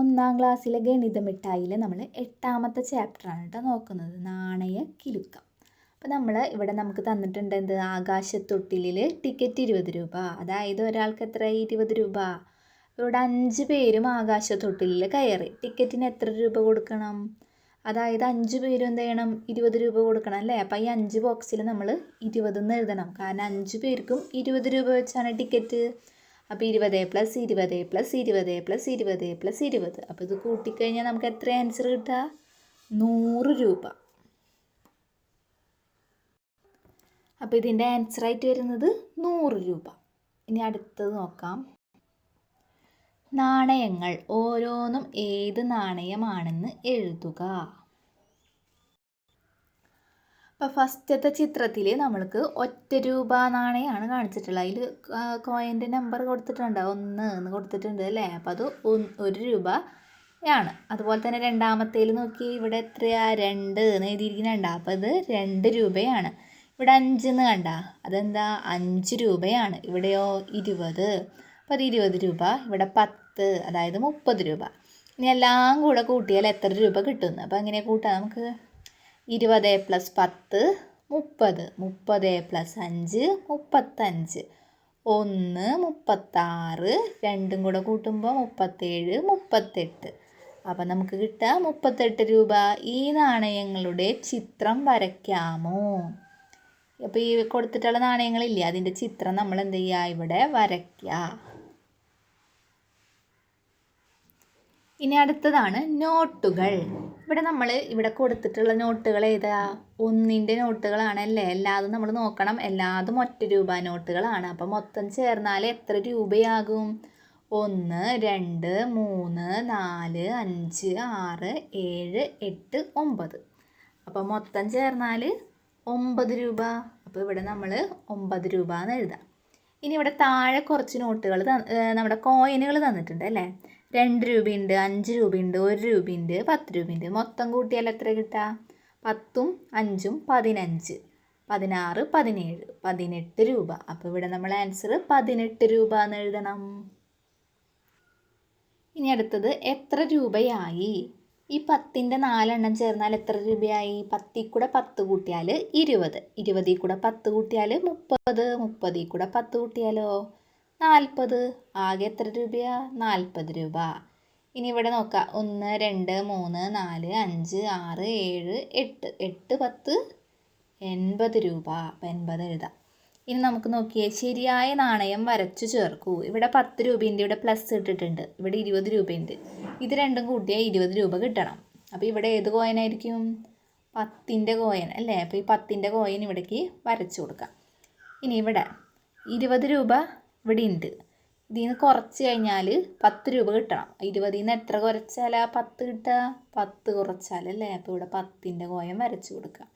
ഒന്നാം ക്ലാസ്സിലെ ഗണിതമിഠായിയിൽ നമ്മൾ എട്ടാമത്തെ ചാപ്റ്ററാണ് കേട്ടോ നോക്കുന്നത്. നാണയ കിലുക്കം. അപ്പോൾ നമ്മൾ ഇവിടെ നമുക്ക് തന്നിട്ടുണ്ട് എന്ത്? ആകാശത്തൊട്ടിലിൽ ടിക്കറ്റ് ഇരുപത് രൂപ. അതായത് ഒരാൾക്ക് എത്ര? ഇരുപത് രൂപ. ഇവിടെ അഞ്ച് പേരും ആകാശത്തൊട്ടിലിൽ കയറി. ടിക്കറ്റിന് എത്ര രൂപ കൊടുക്കണം? അതായത് അഞ്ച് പേരും എന്ത് ചെയ്യണം? ഇരുപത് രൂപ കൊടുക്കണം അല്ലേ? അപ്പോൾ ഈ അഞ്ച് ബോക്സിൽ നമ്മൾ ഇരുപതെന്ന് എഴുതണം. കാരണം അഞ്ച് പേർക്കും ഇരുപത് രൂപ വെച്ചാണ് ടിക്കറ്റ് അപ്പോൾ ഇരുപത് പ്ലസ് ഇരുപത് പ്ലസ് ഇരുപത് പ്ലസ് ഇരുപത് പ്ലസ് ഇരുപത്. അപ്പോൾ ഇത് കൂട്ടിക്കഴിഞ്ഞാൽ നമുക്ക് എത്ര ആൻസർ കിട്ടുക നൂറ് രൂപ. അപ്പോൾ ഇതിന്റെ ആൻസറായിട്ട് വരുന്നത് നൂറ് രൂപ. ഇനി അടുത്തത് നോക്കാം. നാണയങ്ങൾ ഓരോന്നും ഏത് നാണയമാണെന്ന് എഴുതുക. അപ്പോൾ ഫസ്റ്റത്തെ ചിത്രത്തിൽ നമ്മൾക്ക് ഒറ്റ രൂപ നാണയമാണ് കാണിച്ചിട്ടുള്ളത്. അതിൽ കോയിന്റെ നമ്പർ കൊടുത്തിട്ടുണ്ട്. ഒന്ന് എന്ന് കൊടുത്തിട്ടുണ്ട് അല്ലേ? അപ്പോൾ അത് ഒരു രൂപ ആണ് അതുപോലെ തന്നെ രണ്ടാമത്തേൽ നോക്കി ഇവിടെ എത്രയാ? രണ്ട് എന്ന് എഴുതിയിരിക്കുന്നുണ്ട് അപ്പോൾ ഇത് രണ്ട് രൂപയാണ്. ഇവിടെ അഞ്ചെന്ന് കണ്ട? അതെന്താ? അഞ്ച് രൂപയാണ്. ഇവിടെയോ? ഇരുപത്. അപ്പോൾ അത് ഇരുപത് രൂപ. ഇവിടെ പത്ത് അതായത് മുപ്പത് രൂപ. ഇനി എല്ലാം കൂടെ കൂട്ടിയാൽ എത്ര രൂപ കിട്ടുന്നു? അപ്പോൾ എങ്ങനെ കൂട്ടാം നമുക്ക്? ഇരുപത് പ്ലസ് പത്ത് മുപ്പത്. മുപ്പത് പ്ലസ് അഞ്ച് മുപ്പത്തഞ്ച്. ഒന്ന് മുപ്പത്താറ്. രണ്ടും കൂടെ കൂട്ടുമ്പോൾ മുപ്പത്തേഴ് മുപ്പത്തെട്ട്. അപ്പം നമുക്ക് കിട്ടുക മുപ്പത്തെട്ട് രൂപ. ഈ നാണയങ്ങളുടെ ചിത്രം വരയ്ക്കാമോ? അപ്പോൾ ഈ കൊടുത്തിട്ടുള്ള നാണയങ്ങളില്ലേ അതിന്റെ ചിത്രം നമ്മൾ എന്ത് ചെയ്യുക ഇവിടെ വരയ്ക്കുക ഇനി അടുത്തതാണ് നോട്ടുകൾ. ഇവിടെ നമ്മൾ ഇവിടെ കൊടുത്തിട്ടുള്ള നോട്ടുകൾ ഏതാ? ഒന്നിന്റെ നോട്ടുകളാണ് അല്ലേ എല്ലാതും നമ്മൾ നോക്കണം. എല്ലാതും ഒറ്റ രൂപ നോട്ടുകളാണ്. അപ്പം മൊത്തം ചേർന്നാൽ എത്ര രൂപയാകും? ഒന്ന് രണ്ട് മൂന്ന് നാല് അഞ്ച് ആറ് ഏഴ് എട്ട് ഒമ്പത്. അപ്പോൾ മൊത്തം ചേർന്നാൽ ഒമ്പത് രൂപ. അപ്പോൾ ഇവിടെ നമ്മൾ ഒമ്പത് രൂപ എന്ന് എഴുതാം. ഇനി ഇവിടെ താഴെ കുറച്ച് നോട്ടുകൾ നമ്മുടെ കോയിനുകൾ തന്നിട്ടുണ്ട് അല്ലേ? രണ്ട് രൂപയുണ്ട് അഞ്ച് രൂപയുണ്ട് ഒരു രൂപയുണ്ട് പത്ത് രൂപയുണ്ട്. മൊത്തം കൂട്ടിയാൽ എത്ര കിട്ടുക പത്തും അഞ്ചും പതിനഞ്ച്. പതിനാറ് പതിനേഴ് പതിനെട്ട് രൂപ. അപ്പോൾ ഇവിടെ നമ്മൾ ആൻസർ പതിനെട്ട് രൂപ എന്ന് എഴുതണം. ഇനി അടുത്തത് എത്ര രൂപയായി? ഈ പത്തിന്റെ നാലെണ്ണം ചേർന്നാൽ എത്ര രൂപയായി? പത്തിൽ കൂടെ പത്ത് കൂട്ടിയാൽ ഇരുപത്. ഇരുപതിൽ കൂടെ പത്ത് കൂട്ടിയാൽ മുപ്പത്. മുപ്പതിൽ കൂടെ പത്ത് കൂട്ടിയാലോ? നാൽപ്പത്. ആകെ എത്ര രൂപയാ? നാൽപ്പത് രൂപ. ഇനി ഇവിടെ നോക്കാം. ഒന്ന് രണ്ട് മൂന്ന് നാല് അഞ്ച് ആറ് ഏഴ് എട്ട്. എട്ട് പത്ത് എൺപത് രൂപ. അപ്പം എൺപത് എഴുതാം. ഇനി നമുക്ക് നോക്കിയേ. ശരിയായ നാണയം വരച്ചു ചേർക്കൂ. ഇവിടെ പത്ത് രൂപേന്റെ ഇവിടെ പ്ലസ് ഇട്ടിട്ടുണ്ട്. ഇവിടെ ഇരുപത് രൂപയുണ്ട് ഇത് രണ്ടും കൂട്ടിയാൽ ഇരുപത് രൂപ കിട്ടണം. അപ്പോൾ ഇവിടെ ഏത് കോയിനായിരിക്കും പത്തിന്റെ കോയിൻ അല്ലേ? അപ്പോൾ ഈ പത്തിന്റെ കോയിൻ ഇവിടേക്ക് വരച്ചു കൊടുക്കാം. ഇനി ഇവിടെ ഇരുപത് രൂപ ഇവിടെ ഉണ്ട് ഇതിൽ നിന്ന് കുറച്ച് കഴിഞ്ഞാൽ പത്ത് രൂപ കിട്ടണം. ഇരുപതിൽ നിന്ന് എത്ര കുറച്ചാലാ? പത്ത് കിട്ടുക പത്ത് കുറച്ചാലല്ലേ? അപ്പോൾ ഇവിടെ പത്തിന്റെ കോയം വരച്ചു കൊടുക്കുക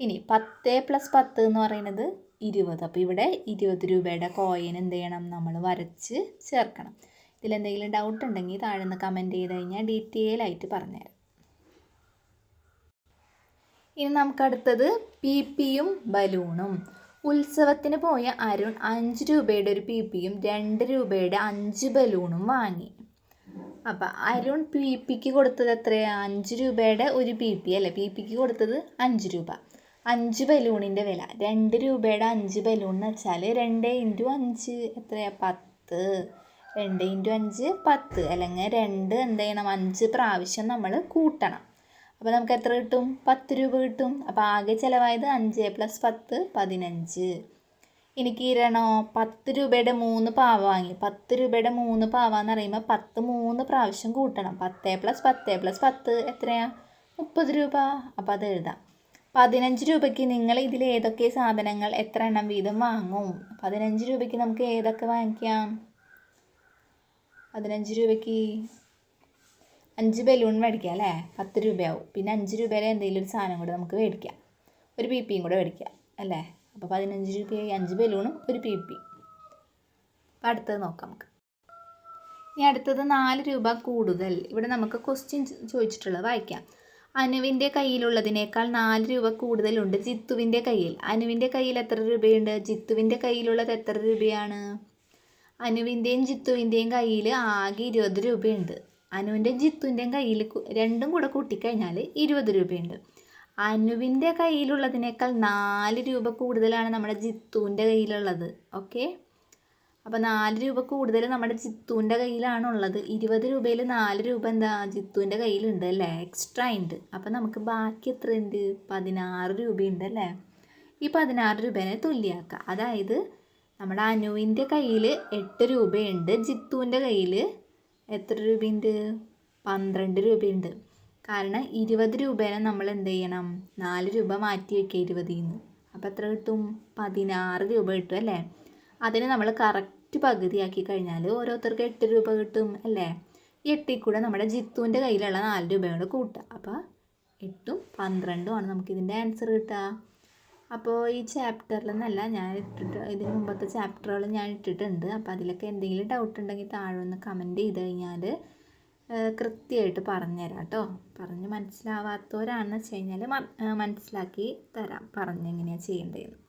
ഇനി പത്ത് പ്ലസ് പത്ത് എന്ന് പറയുന്നത് ഇരുപത്. അപ്പോൾ ഇവിടെ ഇരുപത് രൂപയുടെ കോയിൻ എന്ത് ചെയ്യണം? നമ്മൾ വരച്ച് ചേർക്കണം. ഇതിലെന്തെങ്കിലും ഡൗട്ട് ഉണ്ടെങ്കിൽ താഴെ നിന്ന് കമന്റ് ചെയ്ത് കഴിഞ്ഞാൽ ഡീറ്റെയിൽ ആയിട്ട് പറഞ്ഞുതരാം. ഇനി നമുക്കടുത്തത് പി പിയും ബലൂണും ഉത്സവത്തിന് പോയ അരുൺ അഞ്ച് രൂപയുടെ ഒരു പി പിയും രണ്ട് രൂപയുടെ അഞ്ച് ബലൂണും വാങ്ങി. അപ്പം അരുൺ പി പിക്ക് കൊടുത്തത് എത്രയാണ് അഞ്ച് രൂപയുടെ ഒരു പി പി അല്ലേ? പി പിക്ക് കൊടുത്തത് അഞ്ച് രൂപ. അഞ്ച് ബലൂണിന്റെ വില. രണ്ട് രൂപയുടെ അഞ്ച് ബലൂൺ എന്ന് വെച്ചാൽ രണ്ട് ഇന്റു അഞ്ച് എത്രയാണ് പത്ത്. രണ്ട് ഇന്റു അഞ്ച് പത്ത്. അല്ലെങ്കിൽ രണ്ട് എന്ത് ചെയ്യണം? അഞ്ച് പ്രാവശ്യം നമ്മൾ കൂട്ടണം. അപ്പോൾ നമുക്ക് എത്ര കിട്ടും? പത്ത് രൂപ കിട്ടും. അപ്പോൾ ആകെ ചിലവായത് അഞ്ച് പ്ലസ് പത്ത് പതിനഞ്ച്. എനിക്ക് ഇരണോ പത്ത് രൂപയുടെ മൂന്ന് പാവ വാങ്ങി. പത്ത് രൂപയുടെ മൂന്ന് പാവ എന്ന് പറയുമ്പോൾ പത്ത് മൂന്ന് പ്രാവശ്യം കൂട്ടണം. പത്ത് പ്ലസ് പത്ത് പ്ലസ് പത്ത് എത്രയാണ് മുപ്പത് രൂപ. അപ്പോൾ അത് എഴുതാം. പതിനഞ്ച് രൂപയ്ക്ക് നിങ്ങൾ ഇതിൽ ഏതൊക്കെ സാധനങ്ങൾ എത്ര എണ്ണം വീതം വാങ്ങും? പതിനഞ്ച് രൂപയ്ക്ക് നമുക്ക് ഏതൊക്കെ വാങ്ങിക്കാം? പതിനഞ്ച് രൂപയ്ക്ക് അഞ്ച് ബലൂൺ മേടിക്കുക അല്ലേ? പത്ത് രൂപയാവും. പിന്നെ അഞ്ച് രൂപയിലെ എന്തെങ്കിലും ഒരു സാധനം കൂടെ നമുക്ക് മേടിക്കാം. ഒരു പി പിയും കൂടെ മേടിക്കാം അല്ലേ? അപ്പോൾ പതിനഞ്ച് രൂപയായി അഞ്ച് ബലൂണും ഒരു പി പി. അപ്പോൾ അടുത്തത് നോക്കാം നമുക്ക്. ഇനി അടുത്തത് നാല് രൂപ കൂടുതൽ. ഇവിടെ നമുക്ക് ക്വസ്റ്റ്യൻ ചോദിച്ചിട്ടുള്ളത് വായിക്കാം. അനുവിന്റെ കയ്യിലുള്ളതിനേക്കാൾ നാല് രൂപ കൂടുതലുണ്ട് ജിത്തുവിന്റെ കയ്യിൽ. അനുവിന്റെ കയ്യിൽ എത്ര രൂപയുണ്ട്? ജിത്തുവിന്റെ കയ്യിലുള്ളത് എത്ര രൂപയാണ്? അനുവിന്റെയും ജിത്തുവിന്റെയും കയ്യിൽ ആകെ ഇരുപത് രൂപയുണ്ട്. അനുവിന്റെ ജിത്തുവിന്റെയും കയ്യിൽ രണ്ടും കൂടെ കൂട്ടിക്കഴിഞ്ഞാൽ ഇരുപത് രൂപയുണ്ട്. അനുവിന്റെ കയ്യിലുള്ളതിനേക്കാൾ നാല് രൂപ കൂടുതലാണ് നമ്മുടെ ജിത്തുവിന്റെ കയ്യിലുള്ളത്. ഓക്കെ? അപ്പോൾ നാല് രൂപ കൂടുതൽ നമ്മുടെ ജിത്തുവിന്റെ കയ്യിലാണുള്ളത്. ഇരുപത് രൂപയിൽ നാല് രൂപ എന്താ ജിത്തുവിന്റെ കയ്യിലുണ്ട് അല്ലേ? എക്സ്ട്രാ ഉണ്ട്. അപ്പോൾ നമുക്ക് ബാക്കി എത്ര ഉണ്ട് പതിനാറ് രൂപയുണ്ട് അല്ലേ? ഈ പതിനാറ് രൂപേനെ തുല്യമാക്കുക അതായത് നമ്മുടെ അനുവിന്റെ കയ്യിൽ എട്ട് രൂപയുണ്ട് ജിത്തുവിന്റെ കയ്യിൽ എത്ര രൂപയുണ്ട്? പന്ത്രണ്ട് രൂപയുണ്ട്. കാരണം ഇരുപത് രൂപേനെ നമ്മൾ എന്ത് ചെയ്യണം? നാല് രൂപ മാറ്റി വയ്ക്കുക ഇരുപതിൽ നിന്ന് അപ്പോൾ എത്ര കിട്ടും? പതിനാറ് രൂപ കിട്ടും അല്ലേ? അതിന് നമ്മൾ കറക്റ്റ് പകുതിയാക്കി കഴിഞ്ഞാൽ ഓരോരുത്തർക്ക് എട്ട് രൂപ കിട്ടും അല്ലേ? എട്ടിൽ കൂടെ നമ്മുടെ ജിത്തുവിന്റെ കയ്യിലുള്ള നാല് രൂപയോട് കൂട്ടുക. അപ്പോൾ എട്ടും പന്ത്രണ്ടുമാണ് നമുക്കിതിന്റെ ആൻസർ കിട്ടുക. അപ്പോൾ ഈ ചാപ്റ്ററിൽ നിന്നല്ല ഞാൻ ഇട്ടിട്ട് ഇതിന് മുമ്പത്തെ ചാപ്റ്ററുകൾ ഞാൻ ഇട്ടിട്ടുണ്ട്. അപ്പോൾ അതിലൊക്കെ എന്തെങ്കിലും ഡൗട്ട് ഉണ്ടെങ്കിൽ താഴെ ഒന്ന് കമന്റ് ചെയ്ത് കഴിഞ്ഞാൽ കൃത്യമായിട്ട് പറഞ്ഞുതരാം കേട്ടോ. പറഞ്ഞ് മനസ്സിലാവാത്തവരാണെന്ന് വെച്ച് കഴിഞ്ഞാൽ മനസ്സിലാക്കി തരാം. പറഞ്ഞെങ്ങനെയാണ് ചെയ്യേണ്ടതെന്ന്.